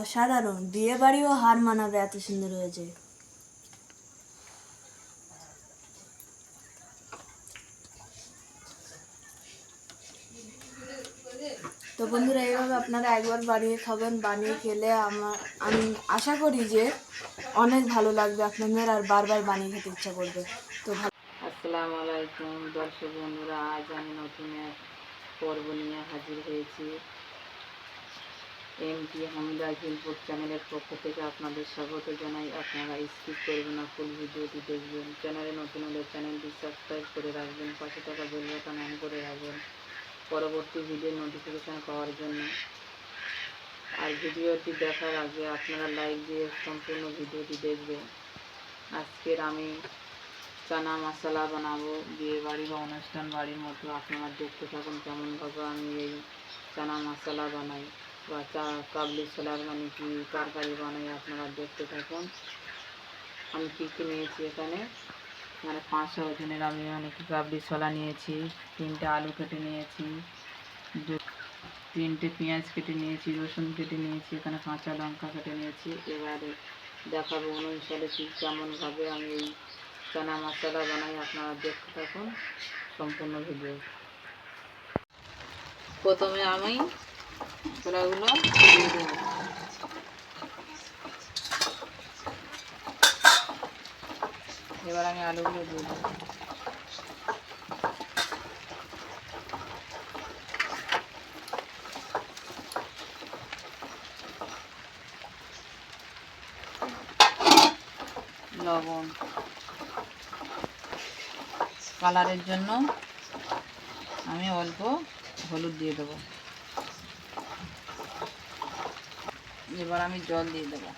অসাধারণ। বিয়ে বাড়িও হার মানাবে এত সুন্দর হয়েছে। তো বন্ধুরা, এইভাবে আপনারা একবার বানিয়ে খাবেন, বানিয়ে খেলে আমার আমি আশা করি যে অনেক ভালো লাগবে আপনাদের আর বারবার বানিয়ে খেতে ইচ্ছা করবে। তো ভালো আসসালামু আলাইকুম দর্শক বন্ধুরা, আজ আমি নতুন এক পর্ব নিয়ে হাজির হয়েছি। এম টি হামিদা ঝিলপুর চ্যানেলের পক্ষ থেকে আপনাদের স্বাগত জানাই। আপনারা স্কিপ করবেন না, ফুল ভিডিওটি দেখবেন। চ্যানেলে নতুন হলে চ্যানেলটি সাবস্ক্রাইব করে রাখবেন, পাশে থাকা বেল বাটন অন করে রাখবেন পরবর্তী ভিডিও নোটিফিকেশন পাওয়ার জন্য। আর ভিডিওটি দেখার আগে আপনারা লাইক দিয়ে সম্পূর্ণ ভিডিওটি দেখবেন। আজকের আমি চানা মশলা বানাবো, বিয়ে বাড়ি বা অনুষ্ঠান বাড়ির মতো আপনারা দেখতে থাকুন কেমনভাবে আমি এই চানা মশলা বানাই। বা চা কাবলি ছোলার মানে কি তরকারি বানাই আপনারা দেখতে থাকুন। আমি কী কী নিয়েছি এখানে? মানে পাঁচশো ওজনের আমি মানে কি কাবলি ছোলা নিয়েছি, তিনটে আলু কেটে নিয়েছি, দু- তিনটে পেঁয়াজ কেটে নিয়েছি, রসুন কেটে নিয়েছি, এখানে কাঁচা লঙ্কা কেটে নিয়েছি। এবারে দেখাবো অনুসারে কি কেমনভাবে আমি এই চানা মশলা বানাই, আপনারা দেখতে থাকুন। সম্পূর্ণ ভিডিও। প্রথমে আমি ছোলাগুলো দেবো এবার আমি আলুগুলো দিয়ে দেবো লবণ কালারের জন্য আমি অল্প হলুদ দিয়ে দেবো এবার আমি জল দিয়ে দেবো।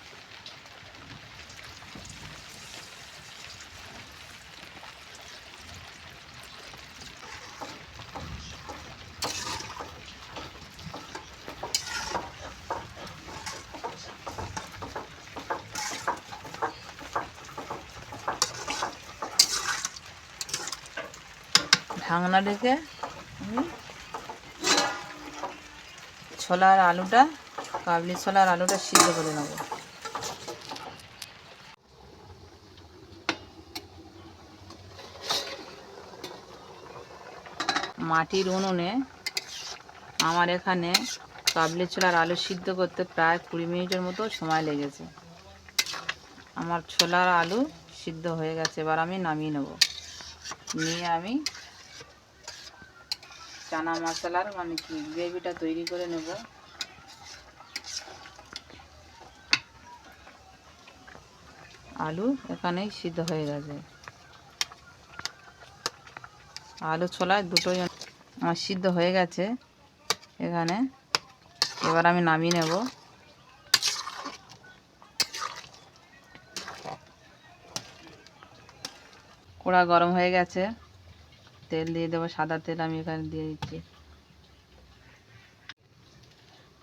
ঢাকনা আমি ছোলার আলুটা কাবলি ছোলার আলুটা সিদ্ধ করে নেব। মাটির উনুনে আমার এখানে কাবলি ছোলার আলু সিদ্ধ করতে প্রায় কুড়ি মিনিটের মতো সময় লেগেছে। আমার ছোলার আলু সিদ্ধ হয়ে গেছে, এবার আমি নামিয়ে নেব। নিয়ে আমি চানা মশলার মানে কি, গ্রেভিটা তৈরি করে নেব। আলু এখানেই সিদ্ধ হয়ে গেছে। আলু ছোলায় দুটোই আমার সিদ্ধ হয়ে গেছে এখানে। এবার আমি নামিয়ে নেব। কড়া গরম হয়ে গেছে। তেল দিয়ে দেবো, সাদা তেল আমি এখানে দিয়ে দিচ্ছি।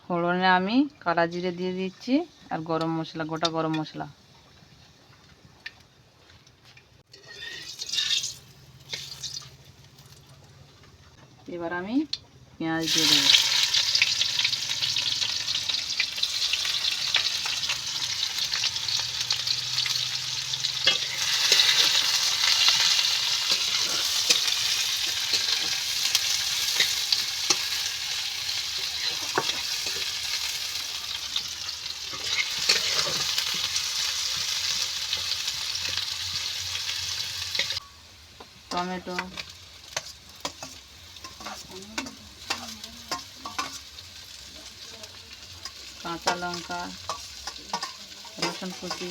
ফোড়নে আমি কালা জিরে দিয়ে দিচ্ছি আর গরম মশলা, গোটা গরম মশলা। এবার আমি পেঁয়াজ দিয়ে দেবো টমেটো কাঁচা লঙ্কা, রসুন কুচি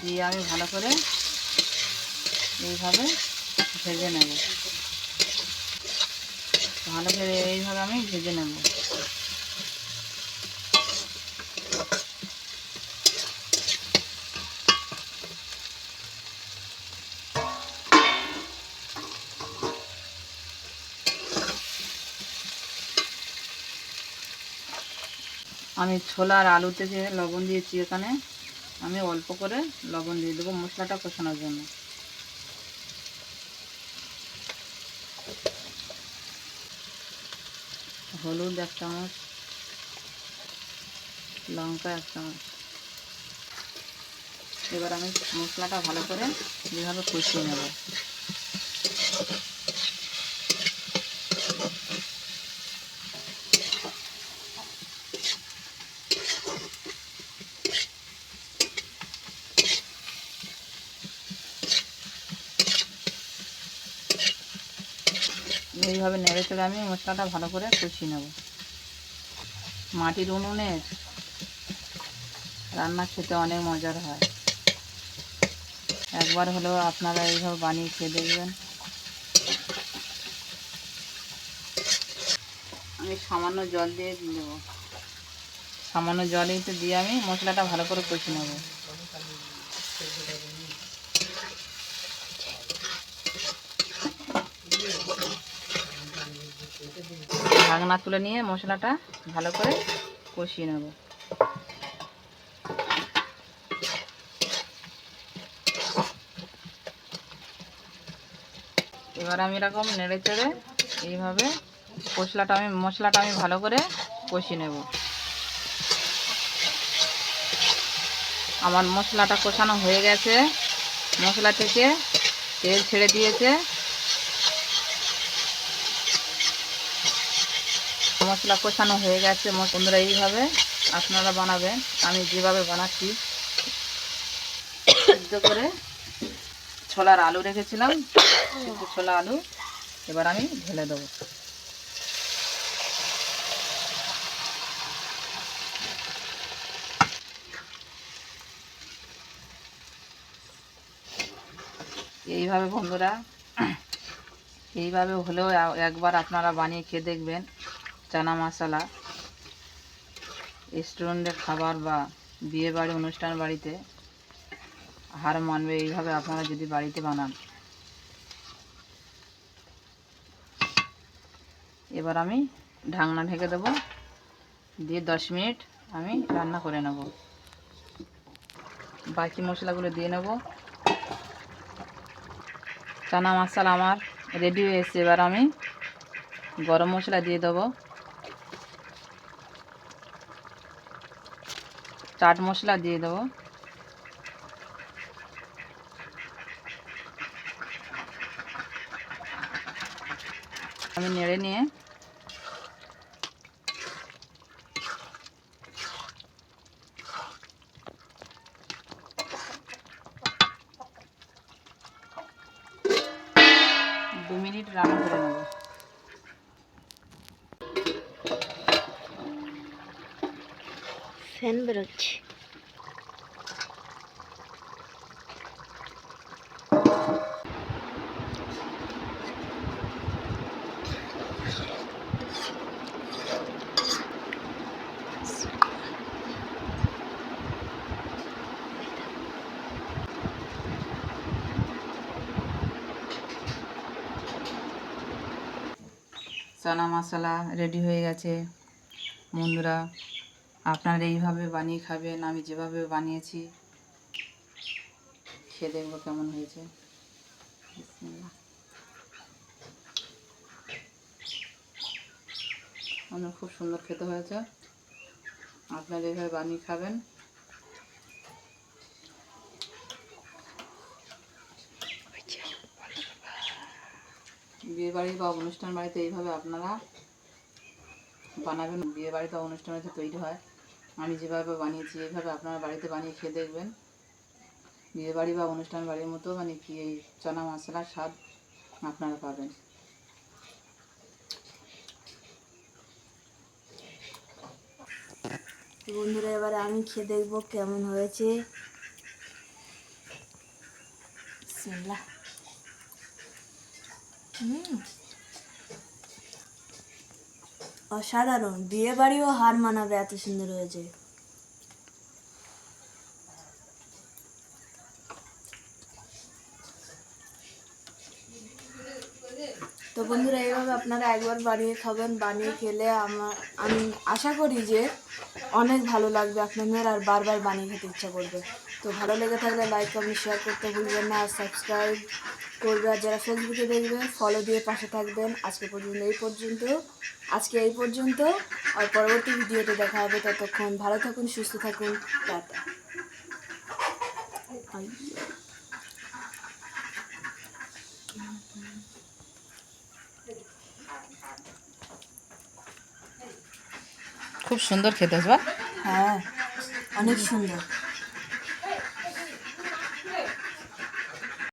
দিয়ে আমি ভালো করে এইভাবে ভেজে নেব। ভালো করে এইভাবে আমি ভেজে নেব। আমি ছোলা আর আলুতে যে লবণ দিয়েছি এখানে, আমি অল্প করে লবণ দিয়ে দেবো মশলাটা কষানোর জন্য। হলুদ এক চামচ, লঙ্কা এক চামচ। এবার আমি মশলাটা ভালো করে যেভাবে কষিয়ে নেব। এইভাবে নেড়ে চড়ে আমি মশলাটা ভালো করে কষিয়ে নেব। মাটির উনুনে রান্না খেতে অনেক মজার হয়। একবার হলেও আপনারা এইভাবে বানিয়ে খেয়ে দেখবেন। আমি সামান্য জল দিয়ে দেবো সামান্য জল তো দিয়ে আমি মশলাটা ভালো করে কষিয়ে নেব। ঢাকনা তুলে নিয়ে মশলাটা ভালো করে কষিয়ে নেব। এবার আমি এরকম নেড়ে চেড়ে এইভাবে মশলাটা আমি মশলাটা আমি ভালো করে কষিয়ে নেব। আমার মশলাটা কষানো হয়ে গেছে। মশলা থেকে তেল ছেড়ে দিয়েছে। মশলা কষানো হয়ে গেছে বন্ধুরা এইভাবে আপনারা বানাবেন। আমি যেভাবে বানাচ্ছি, সিদ্ধ করে ছোলার আলু রেখেছিলাম ছোলা আলু। এবার আমি ঢেলে দেবো। এইভাবে বন্ধুরা, এইভাবে হলেও একবার আপনারা বানিয়ে খেয়ে দেখবেন। চানা মশলা। রেস্টুরেন্টের খাবার বা বিয়ে বাড়ি অনুষ্ঠান বাড়িতে হার মানবে এইভাবে আপনারা যদি বাড়িতে বানান। এবার আমি ঢাকনা ঢেকে দেবো। দিয়ে দশ মিনিট আমি রান্না করে নেব। বাকি মশলাগুলো দিয়ে নেব। চানা মশলা আমার রেডি হয়ে এসছে। এবার আমি গরম মশলা দিয়ে দেবো। চাট মশলা দিয়ে দেবো। আমি নেড়ে নিয়ে দু মিনিট রান্না করে নেব। ফ্যান বেরোচ্ছে। চানা মশলা রেডি হয়ে গেছে। বন্ধুরা আপনারা এইভাবে বানিয়ে খাবেন, আমি যেভাবে বানিয়েছি, খেয়ে দেখব কেমন হয়েছে। অনেক খুব সুন্দর খেতে হয়েছে। আপনারা এইভাবে বানিয়ে খাবেন। বিয়ে বাড়ি বা অনুষ্ঠান বাড়িতে এইভাবে আপনারা বানাবেন। বিয়ে বাড়ি বা অনুষ্ঠান বাড়িতে তৈরি হয়। আমি যেভাবে বানিয়েছি এইভাবে আপনারা বাড়িতে বানিয়ে খেয়ে দেখবেন। বিয়ে বাড়ি বা অনুষ্ঠান বাড়ির মতো মানে কি এই চনা মশলার স্বাদ আপনারা পাবেন। বন্ধুরা, এবারে আমি খেয়ে দেখব কেমন হয়েছে। হুম। অসাধারণ। বিয়ে বাড়িও হার মানাবে এত সুন্দর হয়েছে। বন্ধুরা এইভাবে আপনারা একবার বানিয়ে খাবেন, বানিয়ে খেলে আমার আমি আশা করি যে অনেক ভালো লাগবে আপনাদের আর বারবার বানিয়ে খেতে ইচ্ছা করবে। তো ভালো লেগে থাকলে লাইক কমেন্ট শেয়ার করতে ভুলবেন না আর সাবস্ক্রাইব করবে। আর যারা ফেসবুকে দেখবে ফলো দিয়ে পাশে থাকবেন। আজকে পর্যন্ত এই পর্যন্ত। আজকে এই পর্যন্ত। আর পরবর্তী ভিডিওতে দেখা হবে। ততক্ষণ ভালো থাকুন, সুস্থ থাকুন। টাটা। খুব সুন্দর খেতে হ্যাঁ অনেক সুন্দর।